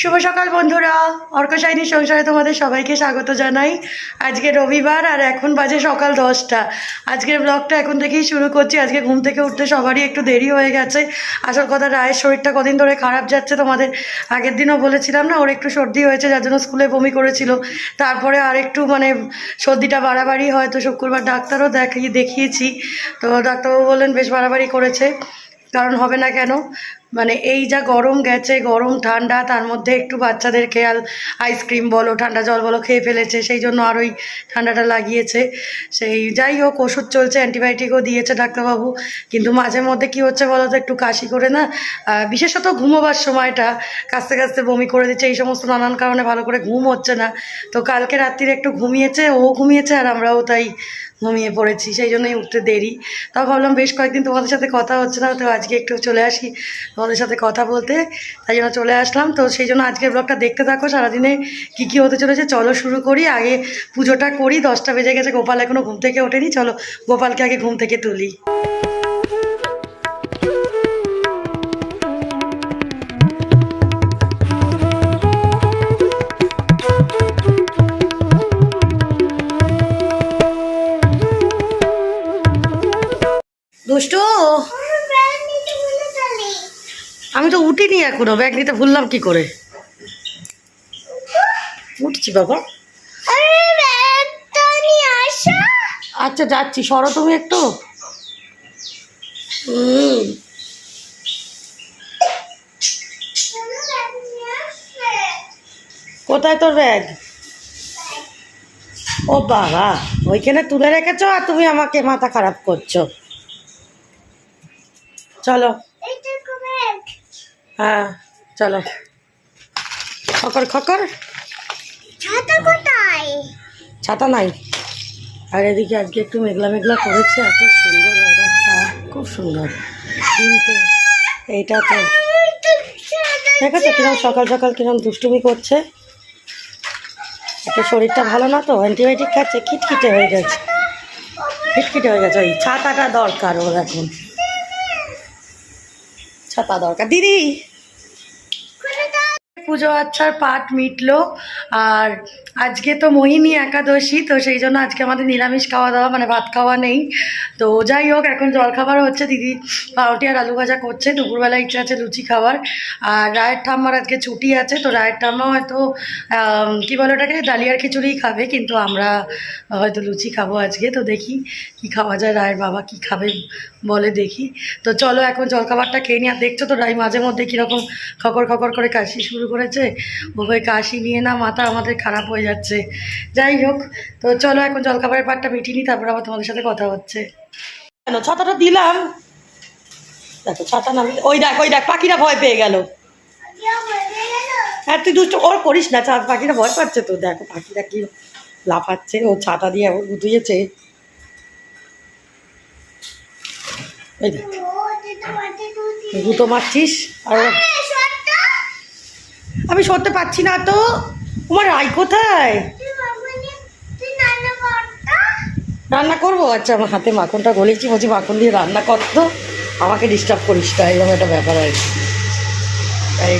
শুভ সকাল বন্ধুরা। অর্কশাইনী সংসারে তোমাদের সবাইকে স্বাগত জানাই। আজকে রবিবার আর এখন বাজে সকাল দশটা। আজকের ব্লগটা এখন থেকেই শুরু করছি। আজকে ঘুম থেকে উঠতে সবারই একটু দেরি হয়ে গেছে। আসল কথা, রায়ের শরীরটা কদিন ধরে খারাপ যাচ্ছে তোমাদের আগের দিনও বলেছিলাম না, ওর একটু সর্দি হয়েছে, যার জন্য স্কুলে বমি করেছিল। তারপরে আর একটু মানে সর্দিটা বাড়াবাড়ি হয়, তো শুক্রবার ডাক্তারও দেখিয়ে দেখিয়েছি। তো ডাক্তারবাবু বললেন, বেশ বাড়াবাড়ি করেছে। কারণ হবে না কেন? মানে এই যা গরম গেছে, গরম, ঠান্ডা, তার মধ্যে একটু বাচ্চাদের খেয়াল আইসক্রিম বলো, ঠান্ডা জল বলো খেয়ে ফেলেছে, সেই জন্য আর ওই ঠান্ডাটা লাগিয়েছে। সেই যাই হোক, ওষুধ চলছে অ্যান্টিবায়োটিকও দিয়েছে ডাক্তারবাবু। কিন্তু মাঝে মধ্যে কি হচ্ছে বলো তো, একটু কাশি করে না? বিশেষত ঘুমোবার সময়টা কাস্তে কাস্তে বমি করে দিচ্ছে, এই সমস্ত নানান কারণে ভালো করে ঘুম হচ্ছে না। তো কালকে রাত্রিরে একটু ঘুমিয়েছে, ও ঘুমিয়েছে আর আমরাও তাই ঘুমিয়ে পড়েছি, সেই জন্যই উঠতে দেরি। তাও ভাবলাম বেশ কয়েকদিন তোমাদের সাথে কথা হচ্ছে না, তো আজকে একটু চলে আসি তোমাদের সাথে কথা বলতে। তাই জন্য চলে আসলাম, তো সেই জন্য আজকের ব্লগটা দেখতে থাকো, সারাদিনে কী কী হতে চলেছে, চলো শুরু করি। আগে পুজোটা করি, দশটা বেজে গেছে, গোপাল এখনও ঘুম থেকে ওঠেনি, চলো গোপালকে আগে ঘুম থেকে তুলি। দুষ্টু? আমি তো উঠিনি এখনও, ব্যাগ নিতে ভুললাম কি করে? উঠছি বাবা। আচ্ছা যাচ্ছি, সরো তুমি একটু। হুম। কোথায় তোর ব্যাগ? ও বাবা, ওইখানে তুলে রেখেছো আর তুমি আমাকে মাথা খারাপ করছ। চলো। হ্যাঁ চলো। খকর খকর। ছাতা নাই। আর এদিকে আজকে একটু মেঘলা মেঘলা করেছে এত সুন্দর ওয়েদারটা খুব সুন্দর। কিন্তু এইটা তো দেখেছ কিরম সকাল সকাল কিরম দুষ্টুমি করছে। একটু শরীরটা ভালো না তো অ্যান্টিবায়োটিক খাচ্ছে খিটখিটে হয়ে গেছে। খিটখিটে হয়ে গেছে ওই ছাতাটা দরকার ওর এখন। ছাতা দরকার। দিদি! পুজো আচ্ছার পাঠ মিটলো, আর আজকে তো মোহিনী একাদশী, তো সেই জন্য আজকে আমাদের নিরামিষ খাওয়া দাওয়া মানে ভাত খাওয়া নেই। তো যাই হোক, এখন জলখাবার হচ্ছে, দিদি পাউটি আর আলু ভাজা করছে, দুপুরবেলা ইচ্ছা আছে লুচি খাওয়ার। আর রায়ের ঠাম্মার আজকে ছুটি আছে, তো রায়ের ঠাম্মা হয়তো কি বলে ওটাকে, ডালিয়ার খিচুড়িই খাবে, কিন্তু আমরা হয়তো লুচি খাব আজকে, তো দেখি কি খাওয়া যায়, রায়ের বাবা কি খাবে বলে দেখি। তো চলো এখন জলখাবারটা খেয়ে নিই। আর দেখছ তো রাই মাঝে মধ্যে কীরকম খকর খকর করে কাশি শুরু করেছে? ওই কাশি নিয়ে না মাথা আমাদের খারাপ হয়ে যাচ্ছে। যাই হোক, তো চলো এখন জলখাবারের পাটটা মিটিয়ে নিই, তারপর আবার তোমাদের সাথে কথা হচ্ছে। কেন? ছাতাটা দিলাম। দেখো, ছাতা না ওই দেখ ওই দেখ, পাখিরা ভয় পেয়ে গেল। হ্যাঁ তুই দুষ্ট ওর করিস না, চা পাখিরা ভয় পাচ্ছে তো। দেখো, পাখিরা কি লাফাচ্ছে, ও ছাতা দিয়ে ওর এই দেখ। মারছিস? আর। আমি সরতে পারছি না তো। তোমার রায় কোথায়? রান্না করব? আচ্ছা আমার হাতে মাখনটা গলেছি, বলছি মাখন দিয়ে রান্না কর তো। আমাকে ডিস্টার্ব করিস না, এরকম একটা ব্যাপার আর কি। তাই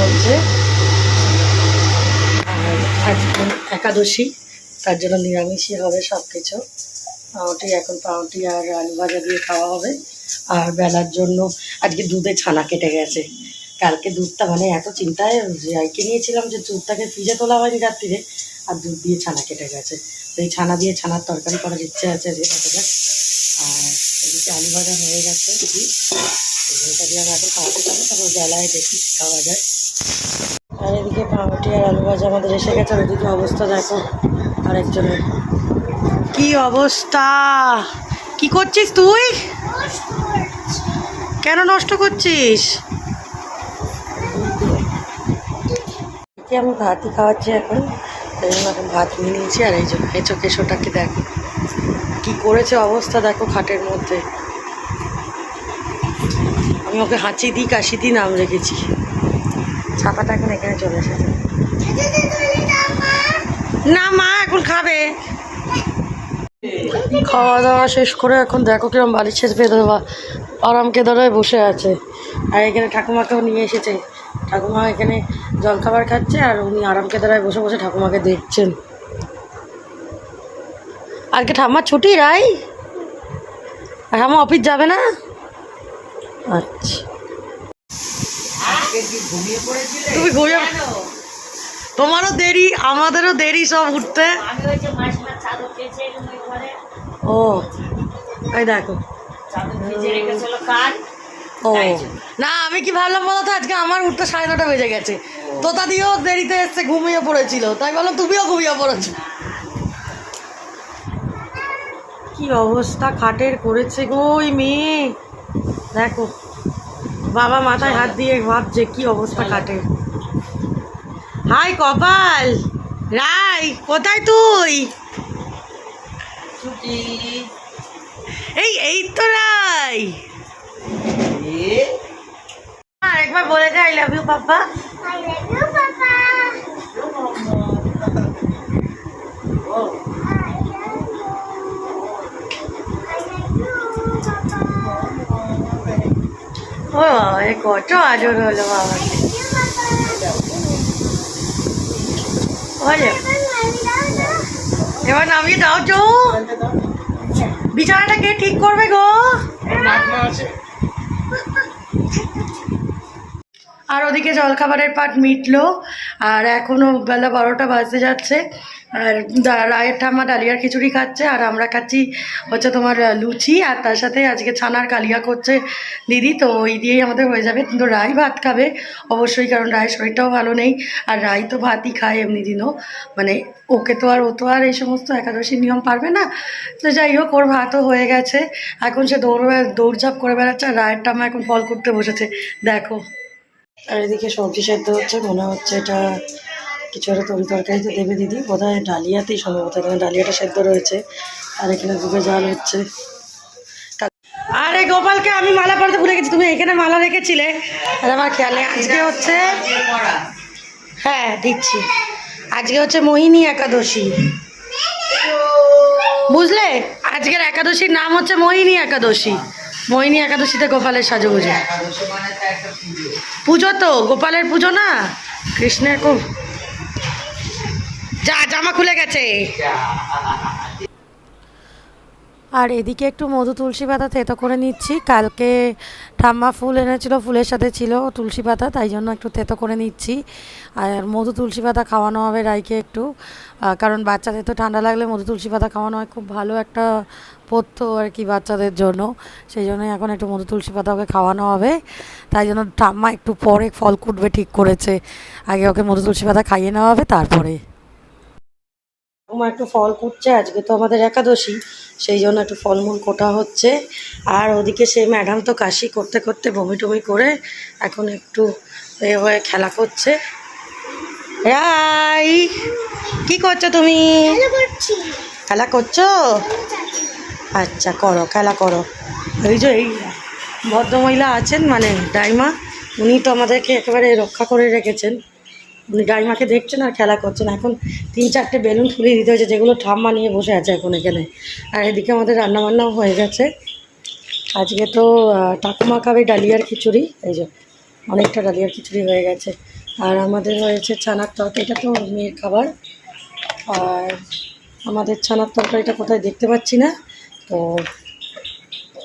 হচ্ছে। আজকে একাদশী, তার জন্য নিরামিষই হবে সব কিছু পাউটি এখন পাউটি আর আলু ভাজা দিয়ে খাওয়া হবে। আর বেলার জন্য আজকে দুধে ছানা কেটে গেছে। কালকে দুধটা মানে এত চিন্তায় যাইকে নিয়েছিলাম যে দুধটাকে ফ্রিজে তোলা হয়নি রাত্রিরে, আর দুধ দিয়ে ছানা কেটে গেছে। তো এই ছানা দিয়ে ছানার তরকারি করার ইচ্ছে আছে যাক আর এদিকে আলু ভাজা হয়ে গেছে। এটা দিয়ে আমি এখন খাওয়াতে পারব তারপর বেলায় দেখি খাওয়া যায়। আর এদিকে পাউরুটি আর আলু ভাজা আমাদের এসে গেছে। ওদিকে অবস্থা দেখো, আরেকজনের। কি অবস্থা? কি করছিস তুই? কেন নষ্ট করছিস? আমি ভাতই খাওয়াচ্ছি এখন? এই জন্য এখন ভাত নিয়ে নিয়েছি আর এই যে হেঁচো কেশোটাকে দেখো। কি করেছে অবস্থা দেখো খাটের মধ্যে। আমি ওকে হাঁচি দিই কাশি দিই নাম রেখেছি। ছাতাটা এখন এখানে চলে এসেছে। না মা এখন খাবে। খাওয়া দাওয়া শেষ করে এখন দেখো কিরম বালিশের বেঁধে বা আরাম কেদারায় বসে আছে। আর এখানে ঠাকুমাকেও নিয়ে এসেছে। ঠাকুমা এখানে জলখাবার খাচ্ছে আর উনি আরাম কেদারায় বসে বসে ঠাকুমাকে দেখছেন। আজকে ঠাম্মার ছুটি, রাই? আর ঠাম্মা অফিস যাবে না? আচ্ছা। তুমি ঘুমিয়ে তোমারও দেরি, আমাদেরও দেরি সব উঠতে। ও, এই দেখো। ও, না, আমি কি ভাবলাম বলতো, আজকে আমার উঠতে সাড়ে নটা বেজে গেছে। তোতা দিয়েও দেরিতে এসছে, ঘুমিয়ে পড়েছিল। তাই বললাম, তুমিও ঘুমিয়ে পড়েছো। কি অবস্থা খাটের করেছে গো ওই মেয়ে? দেখো, বাবা মাথায় হাত দিয়ে ভাবছে, কি অবস্থা খাটের। হাই কপাল, রাই, কোথায় তুই? এই এই তো রাই আর একবার বলে দে আই লাভ ইউ পাপা ও বাবা এ কত আদর হলো বাবা। হলো এবার নামিয়ে দাও তো বিছানাটা কে ঠিক করবে গো? আর ওদিকে জলখাবারের পাট মিটলো আর এখনও বেলা বারোটা বাজতে যাচ্ছে। আর রায়ের ঠাম্মা ডালিয়ার খিচুড়ি খাচ্ছে, আর আমরা খাচ্ছি হচ্ছে তোমার লুচি, আর তার সাথে আজকে ছানার কালিয়া করছে দিদি, তো ওই দিয়েই আমাদের হয়ে যাবে। কিন্তু রাই ভাত খাবে অবশ্যই, কারণ রায়ের শরীরটাও ভালো নেই, আর রাই তো ভাতই খায় এমনি দিনও। মানে ওকে তো আর, ও তো আর এই সমস্ত একাদশীর নিয়ম পারবে না। তো যাই হোক, ওর ভাতও হয়ে গেছে। এখন সে দৌড় দৌড়ঝাঁপ করে বেড়াচ্ছে, আর রায়ের ঠাম্মা এখন ফল করতে বসেছে। দেখো। আর এদিকে সবজি সেদ্ধ হচ্ছে, মনে হচ্ছে এটা কিছু একটা তরি তরকারিতে দেবে দিদি। বোধহয় ডালিয়াতেই সম্ভবত, এখানে ডালিয়াটা সেদ্ধ রয়েছে আর এখানে দুধে জাল হচ্ছে। আরে গোপালকে আমি মালা পরাতে ভুলে গেছি, তুমি এখানে মালা রেখেছিলে। আর আমার খেয়াল আজকে হচ্ছে হ্যাঁ দিচ্ছি। আজকে হচ্ছে মোহিনী একাদশী। বুঝলে? আজকের একাদশীর নাম হচ্ছে মোহিনী একাদশী। মোহিনী একাদশীতে গোপালের সাজুগুজু। পুজো তো, গোপালের পুজো না? কৃষ্ণের খুব যা, জামা খুলে গেছে। আর এদিকে একটু মধু তুলসী পাতা থেতো করে নিচ্ছি। কালকে ঠাম্মা ফুল এনেছিল, ফুলের সাথে ছিল তুলসী পাতা, তাই জন্য একটু থেতো করে নিচ্ছি। আর মধু তুলসী পাতা খাওয়ানো হবে রাইকে একটু। কারণ বাচ্চাদের তো ঠান্ডা লাগলে মধু তুলসী পাতা খাওয়ানো হয়। খুব ভালো একটা পথ্য আর কি বাচ্চাদের জন্য। সেই জন্যই এখন একটু মধু তুলসী পাতা ওকে খাওয়ানো হবে। তাই জন্য ঠাম্মা একটু পরে ফল কুটবে ঠিক করেছে। আগে ওকে মধু তুলসী পাতা খাইয়ে নেওয়া হবে, তারপরে। আমার একটু ফল কুটছে আজকে তো আমাদের একাদশী সেই জন্য একটু ফলমূল কোটা হচ্ছে। আর ওদিকে সে ম্যাডাম তো কাশি করতে করতে বমি টমি করে এখন একটু এ হয়ে খেলা করছে। রাই কি করছ তুমি? খেলা করছ? আচ্ছা করো খেলা করো। এই যে এই ভদ্রমহিলা আছেন মানে ডাইমা উনি তো আমাদেরকে একেবারে রক্ষা করে রেখেছেন। উনি ডাইমাকে দেখছেন আর খেলা করছেন। এখন তিন চারটে বেলুন ফুলিয়ে দিতে হয়েছে, যেগুলো ঠাম্মা নিয়ে বসে আছে এখন এখানে। আর এদিকে আমাদের রান্নাবান্নাও হয়ে গেছে। আজকে তো ঠাকুমা খাবে ডালিয়ার খিচুড়ি। এই যে, অনেকটা ডালিয়ার খিচুড়ি হয়ে গেছে। আর আমাদের হয়েছে ছানার তরকারি, এটা তো মেয়ের খাবার। আর আমাদের ছানার তরকারিটা কোথায় দেখতে পাচ্ছি না। তো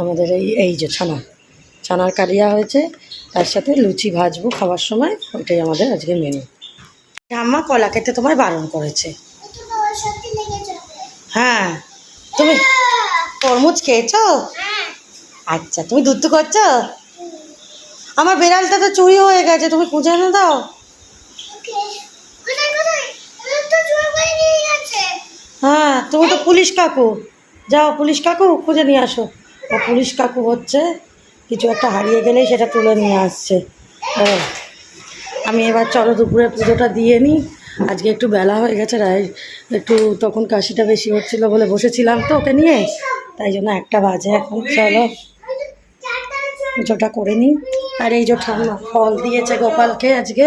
আমাদের এই এই যে ছানা, ছানার কালিয়া হয়েছে। তার সাথে লুচি ভাজবো খাবার সময়, ওইটাই আমাদের আজকে মেনু আম্মা কলা খেতে তোমায় বারণ করেছে। হ্যাঁ তুমি তরমুজ খেয়েছো? আচ্ছা তুমি দুধ করছ আমার বেড়ালটা তো চুরি হয়ে গেছে তুমি খুঁজে না দাও। হ্যাঁ তুমি তো পুলিশ কাকু। যাও পুলিশ কাকু খুঁজে নিয়ে আসো। ও পুলিশ কাকু হচ্ছে কিছু একটা হারিয়ে গেলেই সেটা তুলে নিয়ে আসছে। ও আমি এবার চলো দুপুরে পুজোটা দিয়ে নিই। আজকে একটু বেলা হয়ে গেছে রায় একটু তখন কাশিটা বেশি হচ্ছিল বলে বসেছিলাম তো ওকে নিয়ে। তাই জন্য একটা বাজে এখন, চলো। পুজোটা করে নিই। আর এই যে ঠান্ডা ফল দিয়েছে গোপালকে আজকে।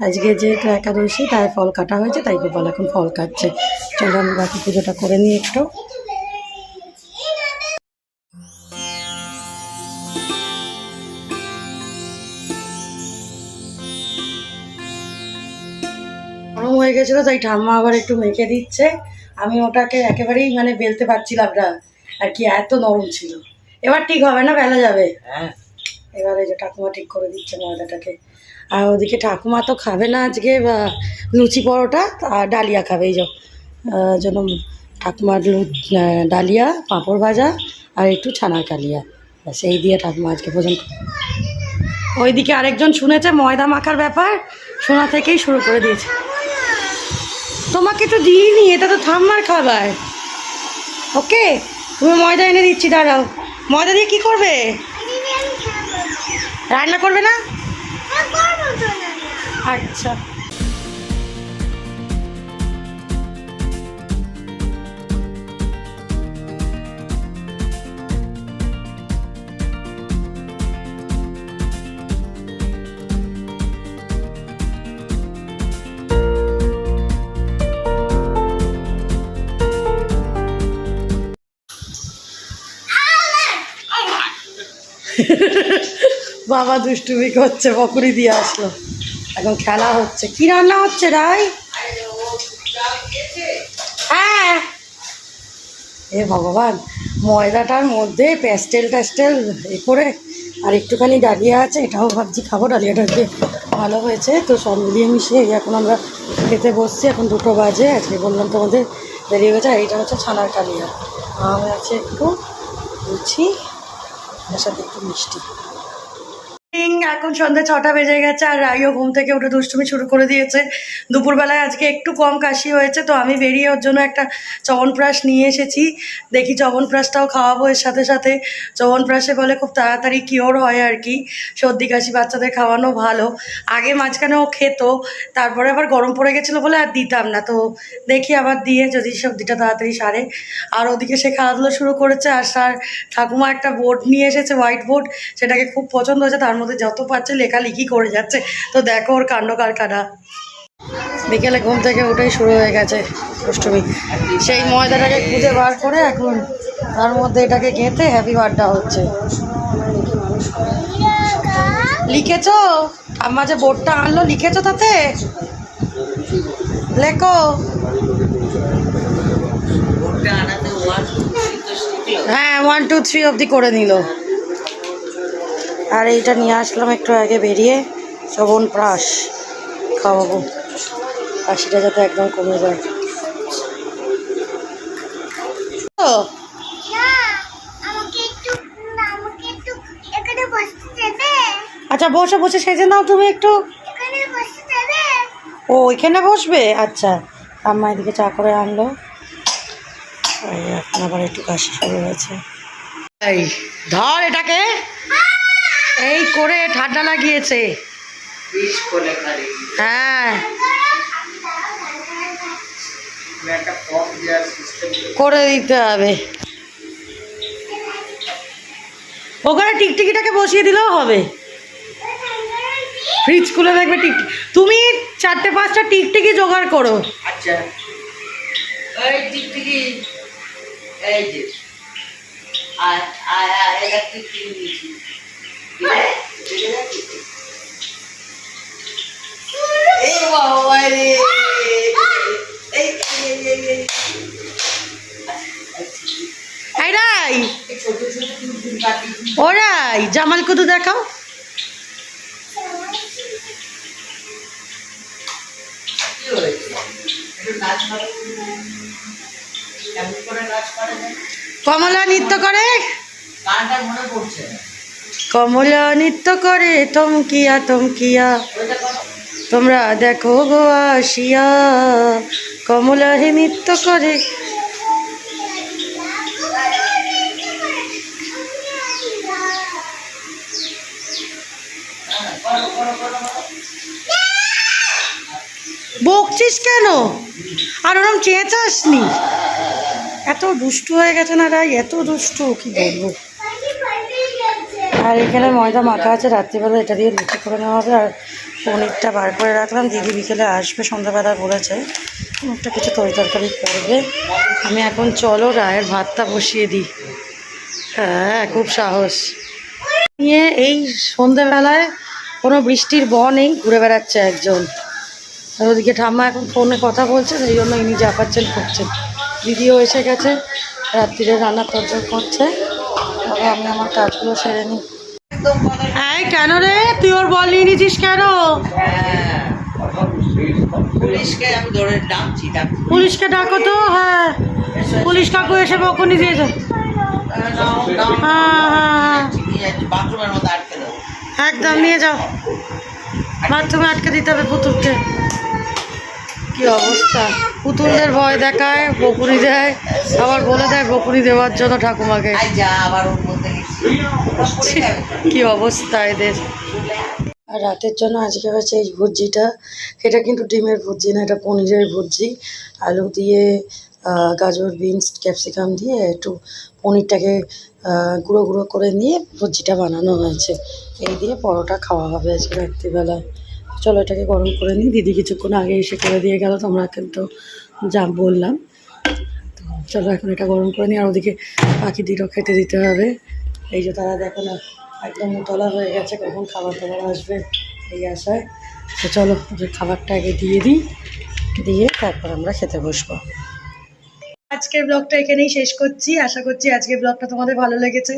আজকে যেহেতু একাদশী, তাই ফল কাটা হয়েছে, তাই গোপাল এখন ফল কাটছে। চলো আমি বাকি পুজোটা করে নিই একটু। হয়ে গেছিল তাই ঠাম্মা আবার একটু মেখে দিচ্ছে। আমি ওটাকে একেবারেই মানে বেলতে পারছিলাম না। আর কি এত নরম ছিল। এবার ঠিক হবে না বেলা যাবে। হ্যাঁ। এবারে যে ঠাকুমা ঠিক করে দিচ্ছে ময়দাটাকে। আর ওদিকে ঠাকুমা তো খাবে না আজকে বা লুচি পরোটা আর ডালিয়া খাবে। এই যে আহ, জন্য ঠাকুমার লু- ডালিয়া পাঁপড় ভাজা আর একটু ছানার কালিয়া। এই দিয়ে ঠাকুমা আজকে পর্যন্ত ওইদিকে আরেকজন শুনেছে ময়দা মাখার ব্যাপার শোনা থেকেই শুরু করে দিয়েছে। তোমাকে তো দিইনি এটা তো থাম্মার খাবার। ওকে তুমি ময়দা এনে দিচ্ছি দাঁড়াও। ময়দা দিয়ে কি করবে? রান্না করবে না। আচ্ছা। বাবা দুষ্টুমি করছে বকুড়ি দিয়ে আসলো। এখন খেলা হচ্ছে। কি রান্না হচ্ছে, রাই? হ্যাঁ। এ ভগবান, ময়দাটার মধ্যে প্যাস্টেল ট্যাস্টেল এ করে আর একটুখানি ডালিয়া আছে, এটাও ভাবছি খাব। ডালিয়াটা যে ভালো হয়েছে, তো সব মিলিয়ে মিশিয়ে এখন আমরা খেতে বসছি। এখন দুটো বাজে, আজকে বললাম তোমাদের দেরি হয়ে গেছে আর এইটা হচ্ছে ছানার কালিয়া আম আছে একটু, লুচি তার সাথে একটু মিষ্টি। এখন সন্ধ্যে ছটা বেজে গেছে আর রাইও ঘুম থেকে উঠে দুষ্টুমি শুরু করে দিয়েছে। দুপুরবেলায় আজকে একটু কম কাশি হয়েছে, তো আমি বেরিয়ে ওর জন্য একটা চবনপ্রাশ নিয়ে এসেছি। দেখি চবনপ্রাশটাও খাওয়াবো এর সাথে সাথে। চবনপ্রাশে বলে খুব তাড়াতাড়ি কিওর হয় আর কি। সর্দি কাশি বাচ্চাদের খাওয়ানো ভালো। আগে মাঝখানে ও খেত, তারপরে আবার গরম পড়ে গেছিল বলে আর দিতাম না। তো দেখি আবার দিয়ে যদি সর্দিটা তাড়াতাড়ি সারে। আর ওদিকে সে খেলাধুলো শুরু করেছে আর স্যার ঠাকুমা একটা বোর্ড নিয়ে এসেছে হোয়াইট বোর্ড। সেটাকে খুব পছন্দ হয়েছে, তার মধ্যে যত পারছে লেখালেখি করে যাচ্ছে তো দেখো ওর কাণ্ড কারখানা বিকেলে ঘুম থেকে উঠেই শুরু হয়ে গেছে অষ্টমী সেই ময়দাটাকে খুঁজে বার করে এখন তার মধ্যে এটাকে গেঁথে হ্যাপি বার্থডে হচ্ছে লিখেছো আমার যে বোর্ডটা আনলো লিখেছো তাতে লেখো হ্যাঁ ওয়ান টু থ্রি অবধি করে নিল আর এইটা নিয়ে আসলাম একটু আগে বেরিয়ে। শোভন প্রাস খাওয়াবো। কাশিটা যাতে একদম কমে যায়। ও, আমাকে একটু আমাকে একটু এখানে বসতে দেবে। আচ্ছা বসে বসে সেজে নাও তুমি একটু। এখানে বসতে দেবে। ও এখানে বসবে? আচ্ছা আম্মা এদিকে চা করে আনলো। এখন আবার একটু কাশি শুরু হয়েছে। এই ধর এটাকে। এই করে ঠান্ডা লাগিয়েছে। হ্যাঁ। করে দিতে হবে। ওখানে টিকটিকিটাকে বসিয়ে দিলেও হবে। ফ্রিজ খুলে দেখবে টিক তুমি চারটে পাঁচটা টিকটিকি জোগাড় করো। আচ্ছা। এই টিকটিকি এই যে। আর আর আর টিকটিকি নিয়েছি এই বাবা রে এই এই এই এই এই রাই। এই ছোট ছোট টুকটুক কাটি ও রাই জামাল কত দেখাও? কমলা নৃত্য করে? গানটা মনে পড়ছে। কমলা নৃত্য করে ওইটা করো তোমরা দেখো গো আসিয়া, কমলা হে নৃত্য করো। বকছিস কেন? আর ওরম চেঁচাসনি? এত দুষ্টু হয়ে গেছে না রাই এত দুষ্টু, কি বলব? আর এখানে ময়দা মাখা আছে রাত্রিবেলা, এটা দিয়ে লুচি করে নেওয়া হবে। আর পনিরটা বার করে রাখলাম। দিদি বিকেলে আসবে, সন্ধ্যাবেলা বলেছে, একটা কিছু তরি তরকারি করবে। আমি এখন, চলো, রায়ের ভাতটা বসিয়ে দিই। হ্যাঁ খুব সাহস। নিয়ে এই সন্ধ্যেবেলায় কোনো বৃষ্টির ব নেই, ঘুরে বেড়াচ্ছে একজন। আর ওদিকে ঠাম্মা এখন ফোনে কথা বলছে, সেই জন্য ইনি যা জাপাচ্ছেন করছেন। দিদিও এসে গেছে, রাত্রিরে রান্না তরজর করছে। তবে আমি আমার কাজগুলো সেরে নিই। এই কেন রে? তুই ওর বল নিয়ে নিয়েছিস কেন? হ্যাঁ পুলিশকে আমি ধরে ডাকছি পুলিশকে ডাকো তো হ্যাঁ। পুলিশ কাকু এসে বকুনি দিয়েছে হ্যাঁ হ্যাঁ হ্যাঁ। একদম নিয়ে যাও। বাথরুমে আটকে দিতে হবে পুতুলকে। কি অবস্থা? পুতুলদের ভয় দেখায় বকুনি দেয় আবার বলে দেয় বকুনি দেওয়ার জন্য ঠাকুমাকে। কি অবস্থা এদের। আর রাতের জন্য আজকে হয়েছে এই ভুজিটা এটা কিন্তু ডিমের ভুজি না এটা পনিরের ভুজি আলু দিয়ে গাজর বিনস ক্যাপসিকাম দিয়ে একটু পনিরটাকে গুঁড়ো গুঁড়ো করে নিয়ে ভুজিটা বানানো হয়েছে। এই দিয়ে পরোটা খাওয়া হবে আজকে রাত্রিবেলায়। চলো এটাকে গরম করে নিই। দিদি কিছুক্ষণ আগে এসে করে দিয়ে গেল, তোমরা কিন্তু যা বললাম। তো চলো এখন এটা গরম করে নিই, আর ওদিকে পাখি পাখিদেরও খেতে দিতে হবে। এই যে তারা দেখো না, একদম তলা হয়ে গেছে, কখন খাবার দাবার আসবে এই আশায়। তো চলো খাবারটা আগে দিয়ে দিই, দিয়ে তারপর আমরা খেতে বসবো। আজকের ব্লগটা এখানেই শেষ করছি। আশা করছি আজকের ব্লগটা তোমাদের ভালো লেগেছে।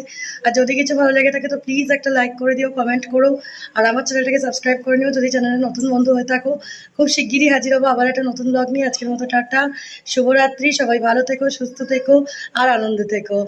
আর যদি কিছু ভালো লেগে থাকে, তো প্লিজ একটা লাইক করে দিও কমেন্ট করো। আর আমার চ্যানেলটাকে সাবস্ক্রাইব করে নিও, যদি চ্যানেলে নতুন বন্ধু হয়ে থাকো। খুব শিগগিরই হাজির হব আবার একটা নতুন ব্লগ নিয়ে। আজকের মতো টাটা। শুভরাত্রি, সবাই ভালো থেকো, সুস্থ থেকো, আর আনন্দে থেকো।